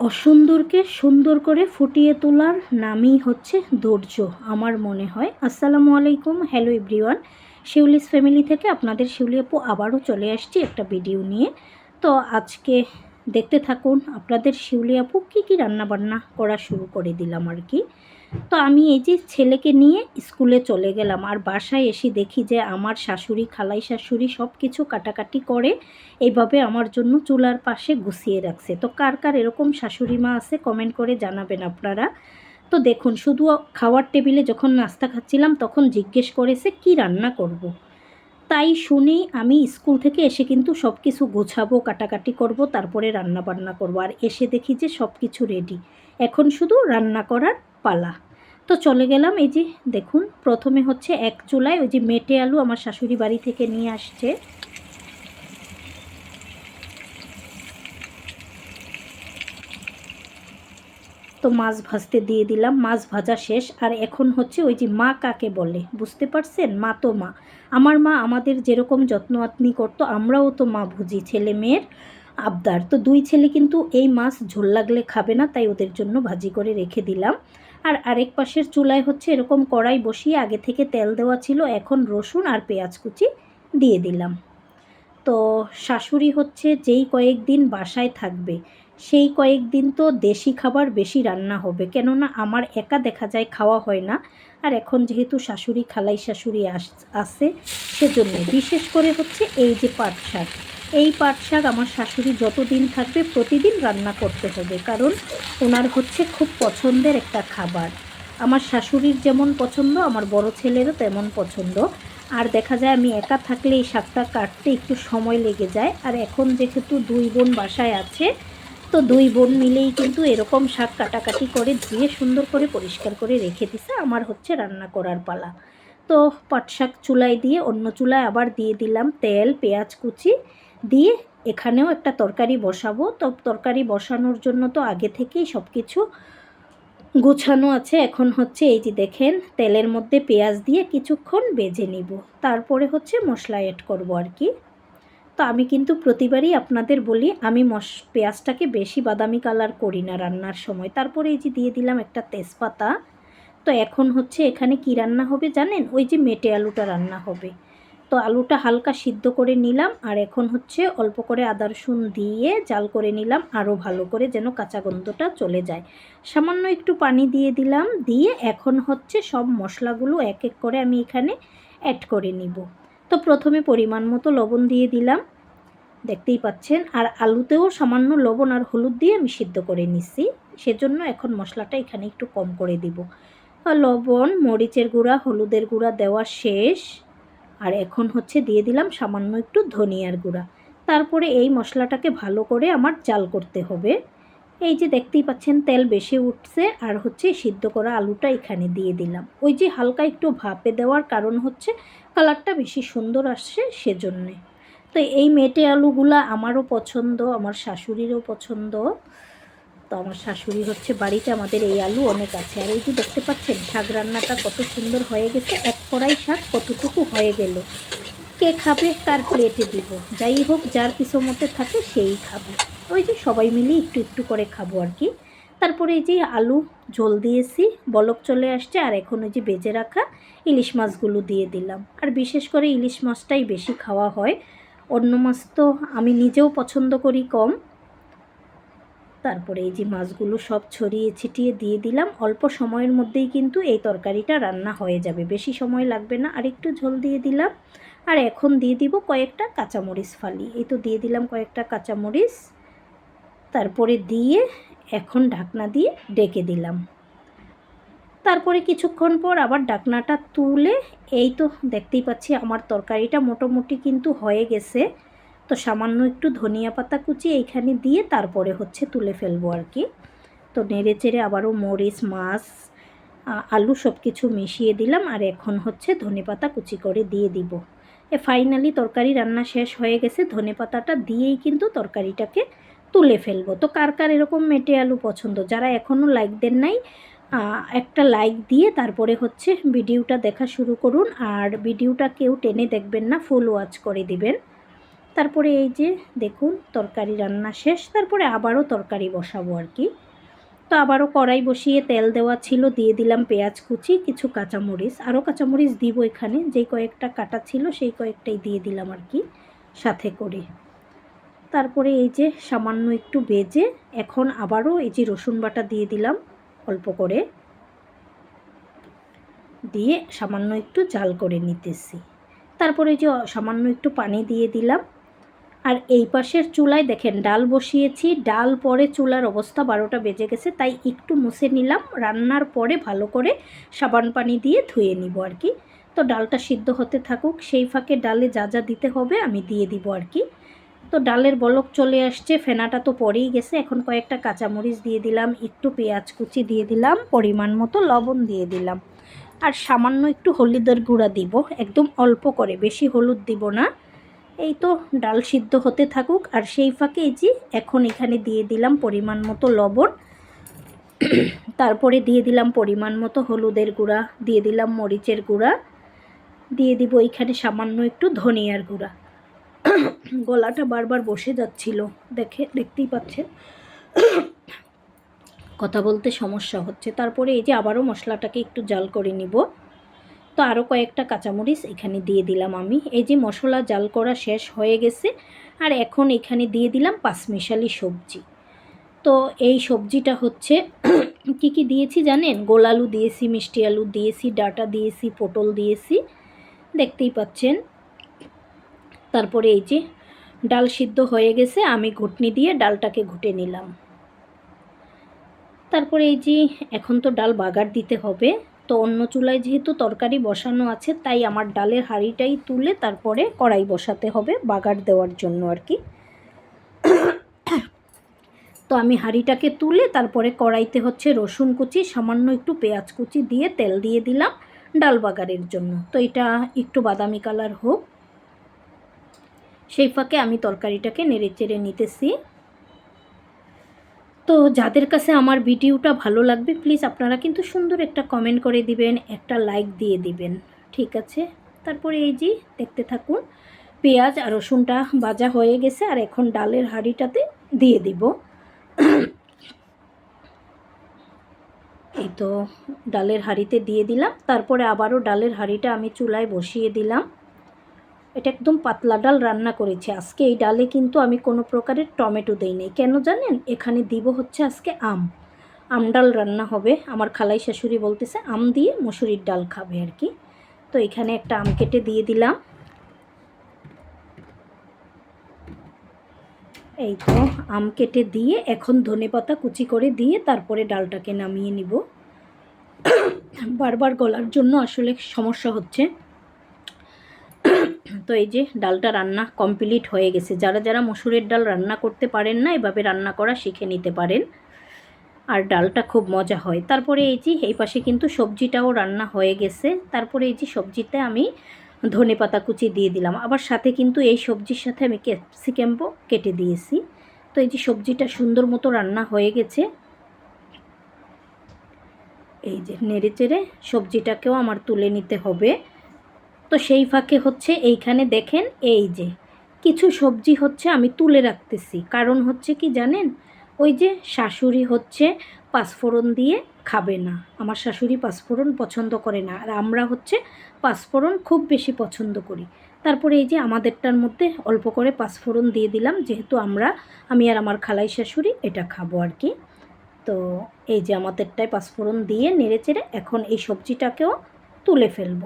অসুন্দরকে সুন্দর করে ফুটিয়ে তোলার নামই হচ্ছে ধৈর্য, আমার মনে হয়। আসসালামু আলাইকুম, হ্যালো এভরিওয়ান। শিউলিস ফ্যামিলি থেকে আপনাদের শিউলি আপু আবারও চলে আসছি একটা ভিডিও নিয়ে। তো আজকে দেখতে থাকুন, আপনাদের শিউলি আপু কী কী রান্নাবান্না করা শুরু করে দিলাম আর কি। তো আমি এই যে ছেলেকে নিয়ে স্কুলে চলে গেলাম আর বাসায় এসে দেখি যে আমার শাশুড়ি, খালাই শাশুড়ি সব কিছু কাটাকাটি করে, এইভাবে আমার জন্য চুলার পাশে গুছিয়ে রাখছে। তো কার কার এরকম শাশুড়ি মা আছে কমেন্ট করে জানাবেন আপনারা। তো দেখুন, শুধু খাওয়ার টেবিলে যখন নাস্তা খাচ্ছিলাম তখন জিজ্ঞেস করেছে, কি রান্না করব। তাই শুনেই আমি স্কুল থেকে এসে কিন্তু সব কিছু গোছাবো, কাটাকাটি করব, তারপরে রান্না বান্না করব। আর এসে দেখি যে সব কিছু রেডি এখন শুধু রান্না করার পালা। তো চলে গেলাম এই যে দেখুন, প্রথমে হচ্ছে এক চুলায় ওই যে মেটে আলু আমার শাশুড়ি বাড়ি থেকে নিয়ে আসছে। তো মাছ ভাজতে দিয়ে দিলাম, মাছ ভাজা শেষ। আর এখন হচ্ছে ওই যে মা কাকে বলে, বুঝতে পারছেন? মা তো মা। আমার মা আমাদের যেরকম যত্ন আত্নি করতো, আমরাও তো মা বুঝি, ছেলে মেয়ের আবদার। তো দুই ছেলে কিন্তু এই মাছ ঝোল লাগলে খাবে না, তাই ওদের জন্য ভাজি করে রেখে দিলাম। আর আরেক পাশের চুলায় হচ্ছে এরকম কড়াই বসিয়ে আগে থেকে তেল দেওয়া ছিল, এখন রসুন আর পেঁয়াজ কুচি দিয়ে দিলাম। তো শাশুড়ি হচ্ছে যেই কয়েকদিন বাসায় থাকবে সেই কয়েকদিন তো দেশি খাবার বেশি রান্না হবে। কেননা আমার একা দেখা যায় খাওয়া হয় না। আর এখন যেহেতু শাশুড়ি, খালাই শাশুড়ি আস আসে সেজন্য। বিশেষ করে হচ্ছে এই যে পাট শাক। এই পাট শাক আমার শাশুড়ি যতদিন থাকবে প্রতিদিন রান্না করতে হবে। কারণ ওনার হচ্ছে খুব পছন্দের একটা খাবার। আমার শাশুড়ির যেমন পছন্দ, আমার বড় ছেলেরও তেমন পছন্দ। আর দেখা যায় আমি একা থাকলে এই শাকটা কাটতে একটু সময় লেগে যায়। আর এখন যেহেতু দুই বোন বাসায় আছে তো দুই বোন মিলেই কিন্তু এরকম শাক কাটাকাটি করে ধুয়ে সুন্দর করে পরিষ্কার করে রেখে দিছে। আমার হচ্ছে রান্না করার পালা। তো পাট শাক চুলায় দিয়ে অন্য চুলায় আবার দিয়ে দিলাম তেল, পেঁয়াজ কুচি দিয়ে এখানেও একটা তরকারি বসাবো। তো তরকারি বসানোর জন্য তো আগে থেকেই সব কিছু গোছানো আছে। এখন হচ্ছে এই যে দেখেন, তেলের মধ্যে পেঁয়াজ দিয়ে কিছুক্ষণ বেজে নিব। তারপরে হচ্ছে মশলা অ্যাড করব আর কি। তো আমি কিন্তু প্রতিবারই আপনাদের বলি, আমি মশ পেঁয়াজটাকে বেশি বাদামি কালার করি না রান্নার সময়। তারপরে এই যে দিয়ে দিলাম একটা তেজপাতা। তো এখন হচ্ছে এখানে কি রান্না হবে জানেন? ওই যে মেটে আলুটা রান্না হবে। তো আলুটা হালকা সিদ্ধ করে নিলাম আর এখন হচ্ছে অল্প করে আদা রসুন দিয়ে জাল করে নিলাম আরও ভালো করে যেন কাঁচা গন্ধটা চলে যায়। সামান্য একটু পানি দিয়ে দিলাম, দিয়ে এখন হচ্ছে সব মশলাগুলো এক এক করে আমি এখানে অ্যাড করে নিব। তো প্রথমে পরিমাণ মতো লবণ দিয়ে দিলাম। দেখতেই পাচ্ছেন, আর আলুতেও সামান্য লবণ আর হলুদ দিয়ে আমি সিদ্ধ করে নিচ্ছি সেজন্য এখন মশলাটা এখানে একটু কম করে দিব। লবণ, মরিচের গুঁড়া, হলুদের গুঁড়া দেওয়া শেষ। আর এখন হচ্ছে দিয়ে দিলাম সামান্য একটু ধনিয়ার গুঁড়া। তারপরে এই মশলাটাকে ভালো করে আমার জাল করতে হবে। এই যে দেখতেই পাচ্ছেন, তেল বেশি উঠছে আর হচ্ছে সিদ্ধ করা আলুটা এখানে দিয়ে দিলাম। ওই যে হালকা একটু ভাপে দেওয়ার কারণ হচ্ছে কালারটা বেশি সুন্দর আসছে সেজন্যে। তো এই মেটে আলুগুলা আমারও পছন্দ, আমার শাশুড়িরও পছন্দ। তো আমার শাশুড়ি হচ্ছে বাড়িতে আমাদের এই আলু অনেক আছে। আর এই যে দেখতে পাচ্ছেন, শাক রান্নাটা কত সুন্দর হয়ে গেছে, এক কড়াই শাক কতটুকু হয়ে গেল। কে খাবে কার প্লেটে দিব, যাই হোক, যার কিছু মতে থাকে সেই খাবে। ওই যে সবাই মিলে একটু একটু করে খাব আর কি। তারপরে এই যে আলু ঝোল দিয়েছি, বলক চলে আসছে, আর এখন ওই যে বেজে রাখা ইলিশ মাছগুলো দিয়ে দিলাম। আর বিশেষ করে ইলিশ মাছটাই বেশি খাওয়া হয়। অন্য মাছ তো আমি নিজেও পছন্দ করি কম। তারপরে এই যে মাছগুলো সব ছড়িয়ে ছিটিয়ে দিয়ে দিলাম। অল্প সময়ের মধ্যেই কিন্তু এই তরকারিটা রান্না হয়ে যাবে। বেশি সময় লাগবে না। আর একটু ঝোল দিয়ে দিলাম। আর এখন দিয়ে দিব কয়েকটা কাঁচামরিচ ফালি। এই তো দিয়ে দিলাম কয়েকটা কাঁচামরিচ। তারপরে দিয়ে এখন ঢাকনা দিয়ে ডেকে দিলাম। তারপরে কিছুক্ষণ পর আবার ডাকনাটা তুলে, এই তো দেখতেই পাচ্ছি আমার তরকারিটা মোটামুটি কিন্তু হয়ে গেছে। তো সামান্য একটু ধনিয়া পাতা কুচি এইখানে দিয়ে তারপরে হচ্ছে তুলে ফেলব আর কি। তো নেড়ে চেড়ে আবারও মরিচ, মাছ আলু সব কিছু মিশিয়ে দিলাম আর এখন হচ্ছে ধনে পাতা কুচি করে দিয়ে দিব। এ ফাইনালি তরকারি রান্না শেষ হয়ে গেছে, ধনে পাতাটা দিয়েই কিন্তু তরকারিটাকে তুলে ফেলব। তো কার কার এরকম মেটে আলু পছন্দ? যারা এখনও লাইক দেন নাই একটা লাইক দিয়ে তারপরে হচ্ছে ভিডিওটা দেখা শুরু করুন। আর ভিডিওটা কেউ টেনে দেখবেন না ফুল ওয়াচ করে দিবেন। তারপরে এই যে দেখুন, তরকারি রান্না শেষ। তারপরে আবারও তরকারি বসাবো আর কি। তো আবারও কড়াই বসিয়ে তেল দেওয়া ছিল, দিয়ে দিলাম পেঁয়াজ কুচি, কিছু কাঁচামরিচ। আরও কাঁচামরিচ দিব এখানে, যেই কয়েকটা কাটা ছিল, সেই কয়েকটাই দিয়ে দিলাম আর কি, সাথে করে। তারপরে এই যে সামান্য একটু বেজে এখন আবারও এই যে রসুন বাটা দিয়ে দিলাম অল্প করে। দিয়ে সামান্য একটু জাল করে নিতেছি। তারপরে যে সামান্য একটু পানি দিয়ে দিলাম। আর এই পাশের চুলায় দেখেন ডাল বসিয়েছি। ডাল পরে চুলার অবস্থা বারোটা বেজে গেছে, তাই একটু মুছে নিলাম। রান্নার পরে ভালো করে সাবান পানি দিয়ে ধুয়ে নিব আর কি। তো ডালটা সিদ্ধ হতে থাকুক, সেই ফাঁকে ডালে যা যা দিতে হবে আমি দিয়ে দিব আর কি। তো ডালের বলক চলে আসছে, ফেনাটা তো পরেই গেছে। এখন কয়েকটা কাঁচামরিচ দিয়ে দিলাম, একটু পেঁয়াজ কুচি দিয়ে দিলাম, পরিমাণ মতো লবণ দিয়ে দিলাম। আর সামান্য একটু হলুদের গুঁড়া দিব, একদম অল্প করে, বেশি হলুদ দিব না। এই তো ডাল সিদ্ধ হতে থাকুক, আর সেই ফাঁকে যে এখন এখানে দিয়ে দিলাম পরিমাণ মতো লবণ। তারপরে দিয়ে দিলাম পরিমাণ মতো হলুদের গুঁড়া, দিয়ে দিলাম মরিচের গুঁড়া। দিয়ে দিব এখানে সামান্য একটু ধনিয়ার গুঁড়া। গলাটা বারবার বসে যাচ্ছিল। দেখে, দেখতেই পাচ্ছেন। কথা বলতে সমস্যা হচ্ছে। তারপরে এই যে আবারও মশলাটাকে একটু জাল করে নিব। তো আরও কয়েকটা কাঁচামরিচ এখানে দিয়ে দিলাম আমি। এই যে মশলা জাল করা শেষ হয়ে গেছে আর এখন এখানে দিয়ে দিলাম পাঁচমিশালি সবজি। তো এই সবজিটা হচ্ছে কি কি দিয়েছি জানেন? গোল আলু দিয়েছি, মিষ্টি আলু দিয়েছি, ডাটা দিয়েছি, পটল দিয়েছি। দেখতেই পাচ্ছেন। তারপরে এই যে ডাল সিদ্ধ হয়ে গেছে, আমি ঘুটনি দিয়ে ডালটাকে ঘুটে নিলাম। তারপরে এই যে এখন তো ডাল বাগার দিতে হবে, তো অন্য চুলায় যেহেতু তরকারি বসানো আছে, তাই আমার ডালের হাঁড়িটাই তুলে তারপরে কড়াই বসাতে হবে বাগার দেওয়ার জন্য আর কি। তো আমি হাঁড়িটাকে তুলে তারপরে কড়াইতে হচ্ছে রসুন কুচি, সামান্য একটু পেঁয়াজ কুচি দিয়ে তেল দিয়ে দিলাম ডাল বাগারের জন্য। তো এটা একটু বাদামি কালার হোক সেই ফাঁকে আমি তরকারিটাকে নেড়ে চেড়ে নিতেছি। তো যাদের কাছে আমার ভিডিওটা ভালো লাগবে প্লিজ আপনারা কিন্তু সুন্দর একটা কমেন্ট করে দিবেন, একটা লাইক দিয়ে দিবেন, ঠিক আছে? তারপরে এই যে দেখতে থাকুন, পেঁয়াজ আর রসুনটা ভাজা হয়ে গেছে, আর এখন ডালের হাঁড়িটাতে দিয়ে দিব। এই তো ডালের হাঁড়িতে দিয়ে দিলাম, তারপরে আবারও ডালের হাঁড়িটা আমি চুলায় বসিয়ে দিলাম। এটা একদম পাতলা ডাল রান্না করেছি। আজকে এই ডালে কিন্তু আমি কোনো প্রকারের টমেটো দিই নাই কেন জানেন? এখানে দিব হচ্ছে আজকে আম। আম ডাল রান্না হবে। আমার খালাই শাশুড়ি বলতেছে, আম দিয়ে মুসুরির ডাল খাবে আর কি। তো এখানে একটা আম কেটে দিয়ে দিলাম। এই তো, আম কেটে দিয়ে এখন ধনে পাতা কুচি করে দিয়ে তারপরে ডালটাকে নামিয়ে নিব। বারবার গলার জন্য আসলে সমস্যা হচ্ছে। তো এই যে ডালটা রান্না কমপ্লিট হয়ে গেছে। যারা যারা মসুরের ডাল রান্না করতে পারেন না, এভাবে রান্না করা শিখে নিতে পারেন। আর ডালটা খুব মজা হয়। তারপরে এই যে, এই পাশে কিন্তু সবজিটাও রান্না হয়ে গেছে। তারপরে এই যে সবজিতে আমি ধনে পাতা কুচি দিয়ে দিলাম। আবার সাথে কিন্তু এই সবজির সাথে আমি ক্যাপসিকামও কেটে দিয়েছি। তো এই যে সবজিটা সুন্দর মতো রান্না হয়ে গেছে। এই যে নেড়ে চেড়ে সবজিটাকেও আমার তুলে নিতে হবে। তো সেই ফাঁকে হচ্ছে এইখানে দেখেন এই যে, কিছু সবজি হচ্ছে আমি তুলে রাখতেছি। কারণ হচ্ছে কি জানেন? ওই যে শাশুড়ি হচ্ছে পাঁচফোড়ন দিয়ে খাবে না। আমার শাশুড়ি পাঁচফোড়ন পছন্দ করে না। আর আমরা হচ্ছে পাঁচফোড়ন খুব বেশি পছন্দ করি। তারপরে এই যে আমাদেরটার মধ্যে অল্প করে পাঁচফোড়ন দিয়ে দিলাম। যেহেতু আমরা, আমি আর আমার খালাই শাশুড়ি এটা খাব আর কি। তো এই যে আমাদেরটায় পাঁচফোড়ন দিয়ে নেড়ে চেড়ে এখন এই সবজিটাকেও তুলে ফেলব।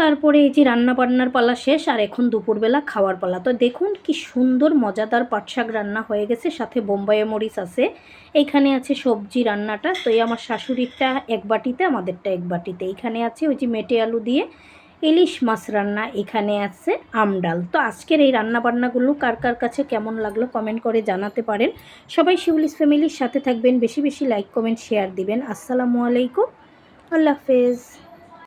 তারপরে এই যে রান্না বান্নার পালা শেষ, আর এখন দুপুরবেলা খাওয়ার পালা। তো দেখুন কি সুন্দর মজাদার পাটশাক রান্না হয়ে গেছে, সাথে বোম্বাইয়ে মরিচ আছে। এইখানে আছে সবজি রান্নাটা, তো এই আমার শাশুড়িরটা এক বাটিতে, আমাদেরটা এক বাটিতে। এইখানে আছে ওই যে মেটে আলু দিয়ে ইলিশ মাছ রান্না, এখানে আছে আমডাল তো আজকের এই রান্না বান্নাগুলো কার কার কাছে কেমন লাগল কমেন্ট করে জানাতে পারেন। সবাই শিউলিস ফ্যামিলির সাথে থাকবেন, বেশি বেশি লাইক, কমেন্ট, শেয়ার দিবেন। আসসালামু আলাইকুম, আল্লাহ হাফেজ।